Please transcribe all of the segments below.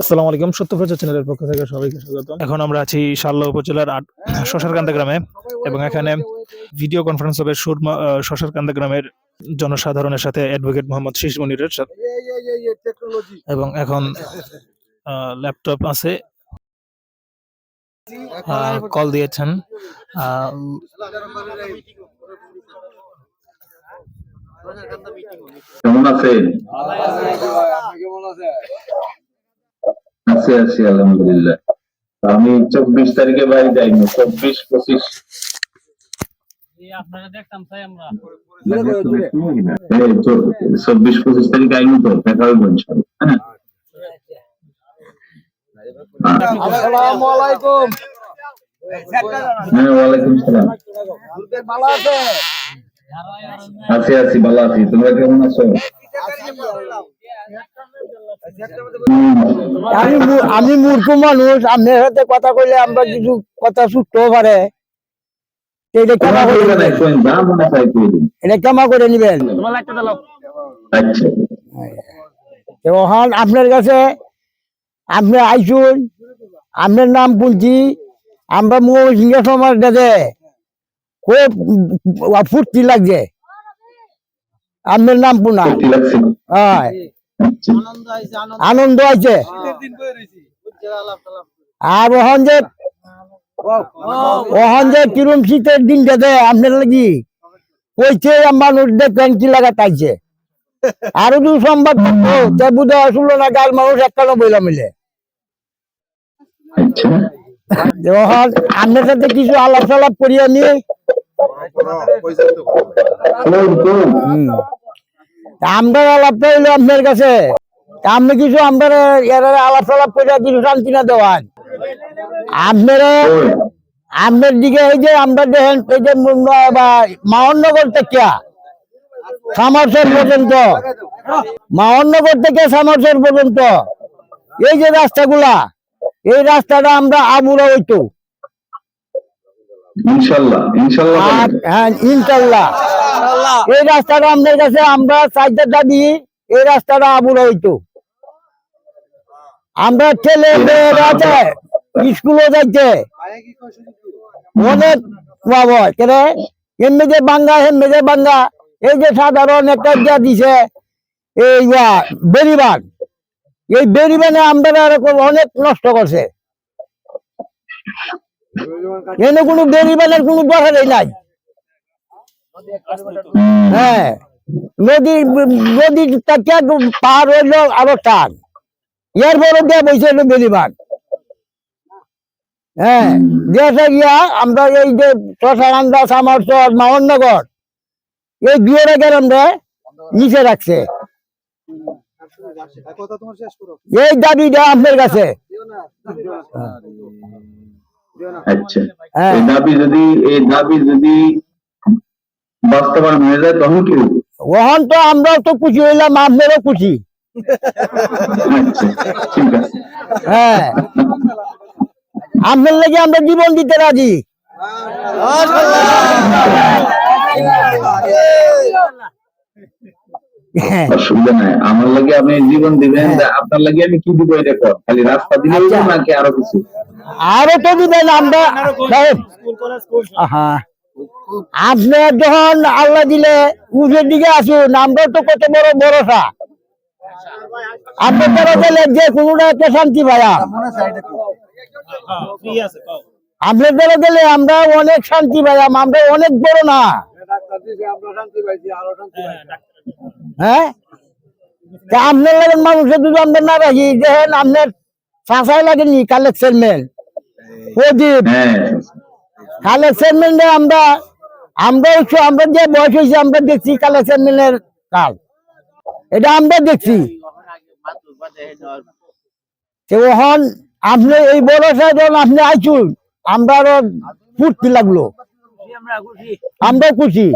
আসসালামু আলাইকুম সত্যপ্রচার চ্যানেলের পক্ষ থেকে সবাইকে স্বাগত এখন আমরা আছি শাল্লা উপজেলার আট শশারকান্দা গ্রামে এবং এখানে ভিডিও কনফারেন্স হবে সুরমা শশারকান্দা গ্রামের জনসাধারণের সাথে অ্যাডভোকেট মোহাম্মদ শীষ মনিরের সাথে এবং এখন ল্যাপটপ আছে কল দিয়েছেন কেমন আছেন আছি আছি আলহামদুলিল্লাহ। আমি চব্বিশ তারিখে বাড়ি যাইনি চব্বিশ পঁচিশ। চব্বিশ পঁচিশ তারিখ আইনি তো দেখা হ্যাঁ। হ্যাঁ ওয়ালাইকুম সালাম। আছি। আছি ভালো আছি। তোমরা কেমন আছো? আমি আমি মূর্খ মানুষ আপনার সাথে কথা কইলে আমরা কিছু কথা ছুটতেও পারে। এটা ক্ষমা করে কইবে না, নিবেন কইন, যা চাই কই দিন। এটা ক্ষমা করে নিবেন আচ্ছা। ওখান আপনার কাছে আপনি আইসুন। আপনার নাম শুনছি আমরা মহিলা সমাজ দেখে খুব ফুর্তি লাগছে। আপনার নাম পুনা? হয়। আনন্দ আছে আর ওখান যে ওখান যে কিরম শীতের দিন গেছে আপনার লাগি? কইছে মানুষ দেখবেন কি লাগা তাইছে আরও দু সম্বাদ থাকতো তে বুধ আসলো না গাল মানুষ একখানো বইলা মিলে। আচ্ছা। আপনার সাথে কিছু আলাপ সালাপ করি আমি কোন কোন তা আমরা আলাপটা হইল আপনার কাছে। আপনি কিছু এরা আলাপ সালাপ করে কিছু শান্তি না দেওয়ান। আপনারা, আপনার দিকে এই যে আমরা দেখেন, এই যে মাহনগর থেকে সামরসর পর্যন্ত। মাহনগর থেকে সামরসর পর্যন্ত। এই যে রাস্তাগুলা, এই রাস্তাটা আমরা আবুরা হইতো। ইনশাল্লাহ ইনশাল্লাহ হ্যাঁ ইনশাল্লাহ। এই রাস্তাটা আমাদের কাছে আমরা দাবি এই রাস্তাটা আবুরা হইতো আমরা ছেলে মেয়েরা আছে স্কুলে যাইতে অনেক বাবা কেন এমনি যে বাঙ্গা এমনি যে বাঙ্গা। এই যে সাধারণ একটা যা দিছে এই বেরিবান এই বেরিবানে আমরা অনেক নষ্ট করছে। এনে কোনো বেরিবানের কোনো দরকারই নাই। হ্যাঁ নদী নদী পার হইল আরও টান? এর বড় দিয়ে হলো বেরিবান হ্যাঁ দেশে গিয়া আমরা এই যে শশাকান্দা সামরসর মাহনগর এই দুয়ের গ্রামে নিচে রাখছে। এই দাবিটা আপনার কাছে। আচ্ছা। হ্যাঁ। এই দাবি যদি এই দাবি যদি বাস্তবায়ন হয়ে যায় তখন কি হবে? ওহন তো আমরাও তো খুশি হইলাম আপনারও খুশি। আচ্ছা ঠিক আছে। হ্যাঁ। আপনার লাগে আমরা জীবন দিতে রাজি। হ্যাঁ। অসুবিধা নাই। আমার লাগে আপনি জীবন দিবেন আপনার লাগে আমি কি দিব এটা কর? খালি রাস্তা দিলে আচ্ছা। নাকি আরও কিছু? আরও তো দিবেন আমরা আপনার যখন আল্লাহ দিলে উঠের দিকে আসুন আমরা তো কত বড় ভরসা। আপনার দ্বারা গেলে যে একটা শান্তি পাইয়া আপনার গেলে আমরা অনেক শান্তি পাইলাম আমরা অনেক বড় না। হ্যাঁ? তা আপনার লাগে মানুষের যদি আমরা না রাখি দেখেন আপনার শাসাই লাগেনি কালেকশন ম্যান প্রদীপ। হ্যাঁ। কালেকশন ম্যানে আমরা আমরা হচ্ছে আমরা যে বয়স হয়েছে আমরা দেখছি কালেকশন ম্যানের কাল এটা আমরা দেখছি। তো ওহন আপনি এই বড় যখন আপনি আইছুন আমরা আরও ফুর্তি লাগল। আমরা খুশি।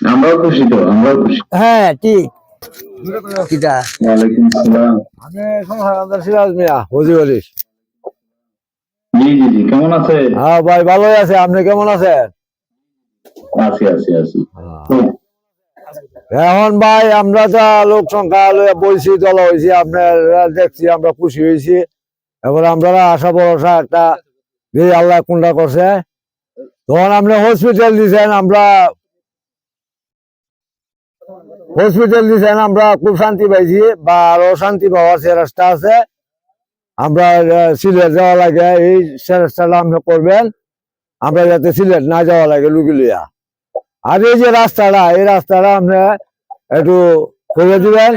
আমরাও খুশি তো আমরাও খুশি। হ্যাঁ ঠিক। কিটা? ওয়ালাইকুম আসসালাম। আমি সংসার সিরাজ মিয়া হজি বলিস জি জি জি কেমন আছে হ্যাঁ ভাই ভালোই আছে। আপনি কেমন আছেন? আছি আছি আছি। এখন ভাই আমরা যা লোক সংখ্যা বইছি দল হয়েছি আপনার দেখছি আমরা খুশি হয়েছি এবার আমরা আশা ভরসা একটা যে আল্লাহ কোনটা করছে। তখন আপনি হসপিটাল দিছেন আমরা হসপিটাল দিছেন আমরা খুব শান্তি পাইছি, বা আরও শান্তি পাওয়ার রাস্তা আছে। আমরা সিলেট যাওয়া লাগে, এই রাস্তাটা আপনি করবেন। আমরা যাতে সিলেট না যাওয়া লাগে লুকি লইয়া। আর এই যে রাস্তাটা, এই রাস্তাটা আপনি একটু করে দিবেন,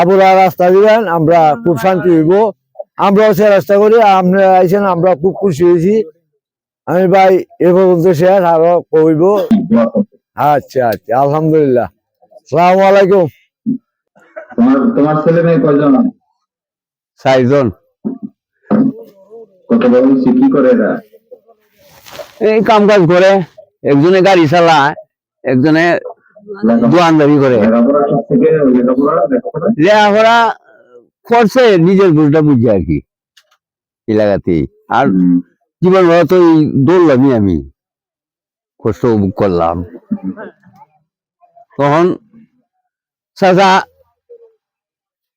আবুরা রাস্তা দিবেন, আমরা খুব শান্তি হইব। আমরাও রাস্তা করি, আপনি আইছেন, আমরা খুব খুশি হয়েছি। আমি ভাই, এ পর্যন্ত শেষ আরও কইব। আচ্ছা আচ্ছা আলহামদুলিল্লাহ। সালাম আলাইকুম। তোমার তোমার ছেলে মেয়ে কয়জন? কত বড়? কি করে এরা? এই কাম কাজ করে একজনে গাড়ি চালায় একজনে দোয়ানদারি করে। লেখাপড়া করছে নিজের বুঝটা বুঝছে আর কি এলাকাতেই। আর। জীবন ভরা তো দৌড়লামই আমি কষ্ট করলাম। তখন চাচা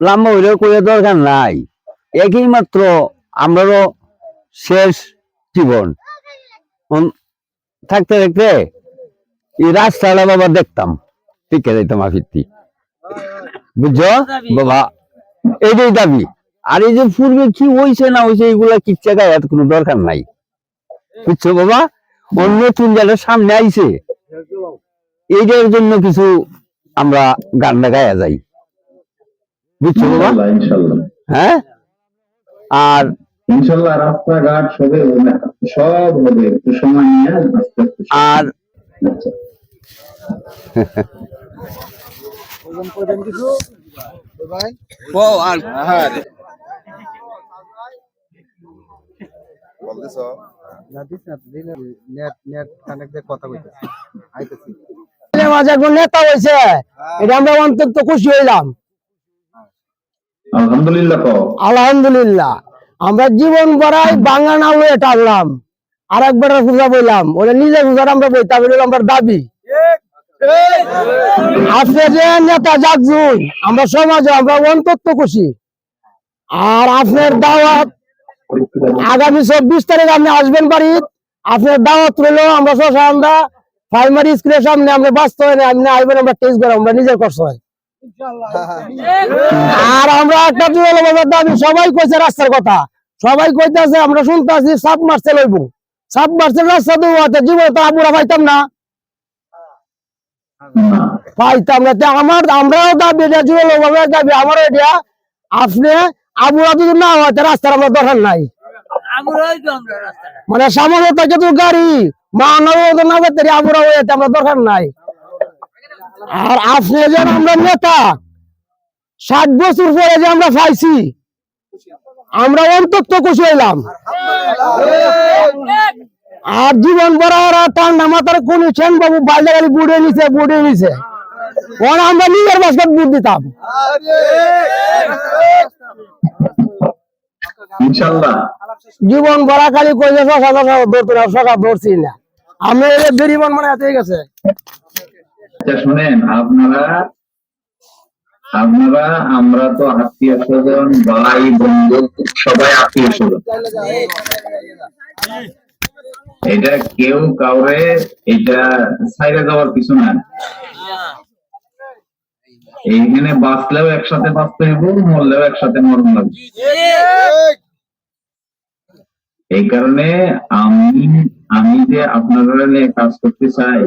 লম্বা হইলেও করে দরকার নাই। একই মাত্র শেষ জীবন। থাকতে এই রাস্তাটা বাবা দেখতাম। বাবা, এইটাই দাবি। আর এই যে পূর্বে কি হয়েছে না হয়েছে কিচ্ছা গায়ে কোনো দরকার নাই। বুঝছ বাবা? অন্য নতুন যারা সামনে আইছে। এইটার জন্য কিছু আমরা গানটা গায়া যাই। বুঝছ বাবা? হ্যাঁ? আর ইনশাল্লাহ রাস্তাঘাট সবে হবে সব হবে একটু সময় নিয়ে আস্তে আস্তে সব আর আচ্ছা। মাঝে একজন নেতা হয়েছে। এটা আমরা অন্তত খুশি হইলাম। আলহামদুলিল্লাহ আলহামদুলিল্লাহ। আমরা জীবন ভরাই বাংলা না হয়ে টানলাম। আর একবার পূজা বইলাম। ওটা নিজের পূজার আমরা বইতাম এটা আমার দাবি। আজকে যে নেতা জাগজুন আমরা সমাজে আমরা অন্তত খুশি। আর আপনার দাওয়াত আগামী চব্বিশ তারিখ আপনি আসবেন বাড়ি আপনার দাওয়াত রইল আমরা শশা আমরা প্রাইমারি স্কুলের সামনে আমরা বাস্তবে আপনি আইবেন আমরা টেস্ট করাম আমরা নিজের কষ্ট হয়। আর আমরা একটা দাবি সবাই কইছে রাস্তার কথা। সবাই কইতাছে আমরা শুনতাছি সাব মার্সেল হইব সাব মার্সেল রাস্তা তো জীবন তো আমরা পাইতাম না। পাইতাম না। তে আমার আমরাও দাবি এটা জুয়েল বাবার দাবি আমারও এটা। আপনি আবুরা যদি না হতে রাস্তার আমরা দরকার নাই। মানে সামান্য থেকে তো গাড়ি আবুরা আমরা দরকার নাই। আর আপনি যেন আমরা নেতা ষাট বছর পরে যে আমরা পাইছি আমরা অন্তত খুশি হইলাম। আর জীবন বড় ঠান্ডা মাথার কোন সেন বাবু বাল্যা গাড়ি বুড়ে নিছে বুড়ে নিছে। ওরা আমরা নিজের বাসকাত বুট দিতাম। জীবন বড়া খালি কইছে সকাল সকাল ধরতো না সকাল ধরছি না। আমি এই বেরিবন মানে এতই গেছে। আচ্ছা শুনেন আপনারা আপনারা আমরা তো আত্মীয় স্বজন ভাই বন্ধু সবাই আত্মীয় স্বজন। এটা কেউ কাউরে এটা সাইডে যাওয়ার কিছু না। এইখানে বাঁচলেও একসাথে বাঁচতে হইব মরলেও একসাথে মরণ লাগবে। এই কারণে আমি আমি যে আপনারা নিয়ে কাজ করতে চাই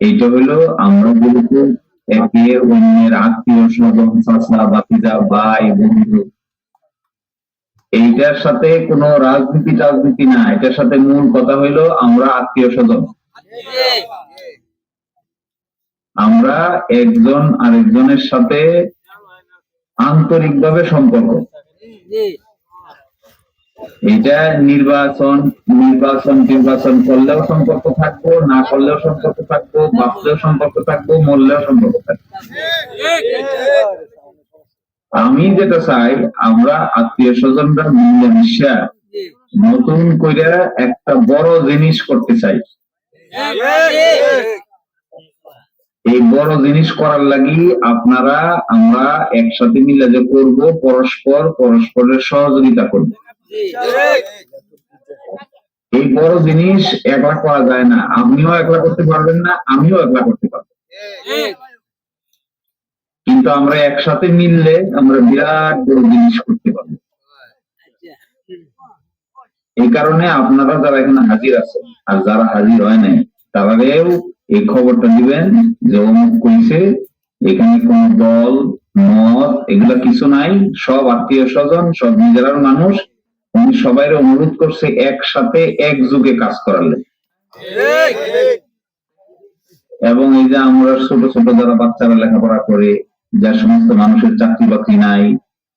এইটা হলো আমরা যেহেতু একে অন্যের আত্মীয় স্বজন চাচা বাতিজা ভাই বন্ধু এইটার সাথে কোনো রাজনীতি রাজনীতি না এটার সাথে মূল কথা হইল আমরা আত্মীয় স্বজন। আমরা একজন আরেকজনের সাথে আন্তরিকভাবে সম্পর্ক। এটা নির্বাচন নির্বাচন নির্বাচন করলেও সম্পর্ক থাকব, না করলেও সম্পর্ক থাকব বাঁচলেও সম্পর্ক থাকব, মরলেও সম্পর্ক থাকব। আমি যেটা চাই, আমরা আত্মীয় স্বজনরা মিলেমিশা নতুন করে একটা বড় জিনিস করতে চাই। এই বড় জিনিস করার লাগি আপনারা, আমরা একসাথে মিলে যে করব, পরস্পর, পরস্পরের সহযোগিতা করব। এই বড় জিনিস একলা করা যায় না। আপনিও একলা করতে পারবেন না আমিও একলা করতে পারব। কিন্তু আমরা একসাথে মিললে আমরা বিরাট বড় জিনিস করতে পারব। এই কারণে আপনারা যারা এখানে হাজির আছেন আর যারা হাজির হয় নাই তারাও এই খবরটা দিবেন যে অমুক কইছে এখানে কোন দল মত এগুলা কিছু নাই। সব আত্মীয় স্বজন সব নিজেরার মানুষ উনি সবাই অনুরোধ করছে একসাথে একযোগে কাজ করার লেগে। এবং এই যে আমরা ছোট ছোট যারা বাচ্চারা লেখাপড়া করে যে সমস্ত মানুষের চাকরি বাকরি নাই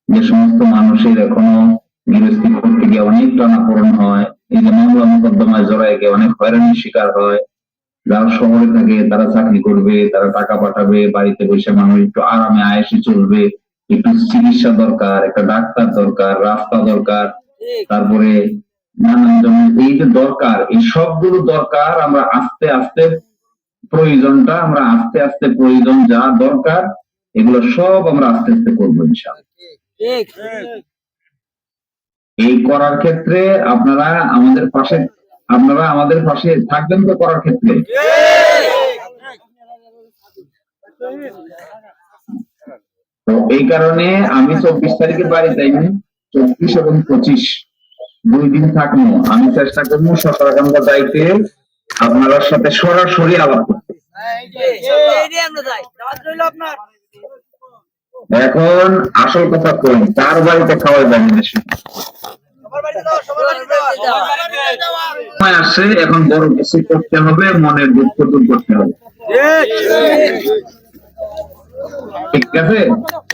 যে সমস্ত মানুষের এখনও গৃহস্থী করতে গিয়ে অনেক টানাপোড়েন হয় এই যে মামলা মোকদ্দমায় জড়ায় গিয়ে অনেক হয়রানির শিকার হয় যারা শহরে থাকে তারা চাকরি করবে তারা টাকা পাঠাবে বাড়িতে বসে মানুষ একটু আরামে আয়েসে চলবে একটু চিকিৎসা দরকার একটা ডাক্তার দরকার রাস্তা দরকার তারপরে এই যে দরকার, এই সবগুলো দরকার আমরা আস্তে আস্তে প্রয়োজনটা, আমরা আস্তে আস্তে প্রয়োজন যা দরকার, এগুলো সব আমরা আস্তে আস্তে করব এই করার ক্ষেত্রে আপনারা আমাদের পাশে, আপনারা আমাদের পাশে থাকবেন তো করার ক্ষেত্রে? তো এই কারণে আমি চব্বিশ তারিখে বাড়ি যাইনি। চব্বিশ এবং পঁচিশ। দুই দিন থাকব। আমি চেষ্টা করব সতর্কাঙ্গা যাইতে। আপনার সাথে সরাসরি আলাপ করতে। এখন আসল কথা কই, কার বাড়িতে খাওয়া যাবে বেশি সময় আসছে, এখন বড় কিছু করতে হবে, মনের দুঃখ দূর করতে হবে। ঠিক আছে এই,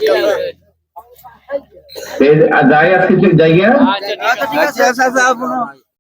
যাই আজকে জায়গা আচ্ছা ঠিক আছে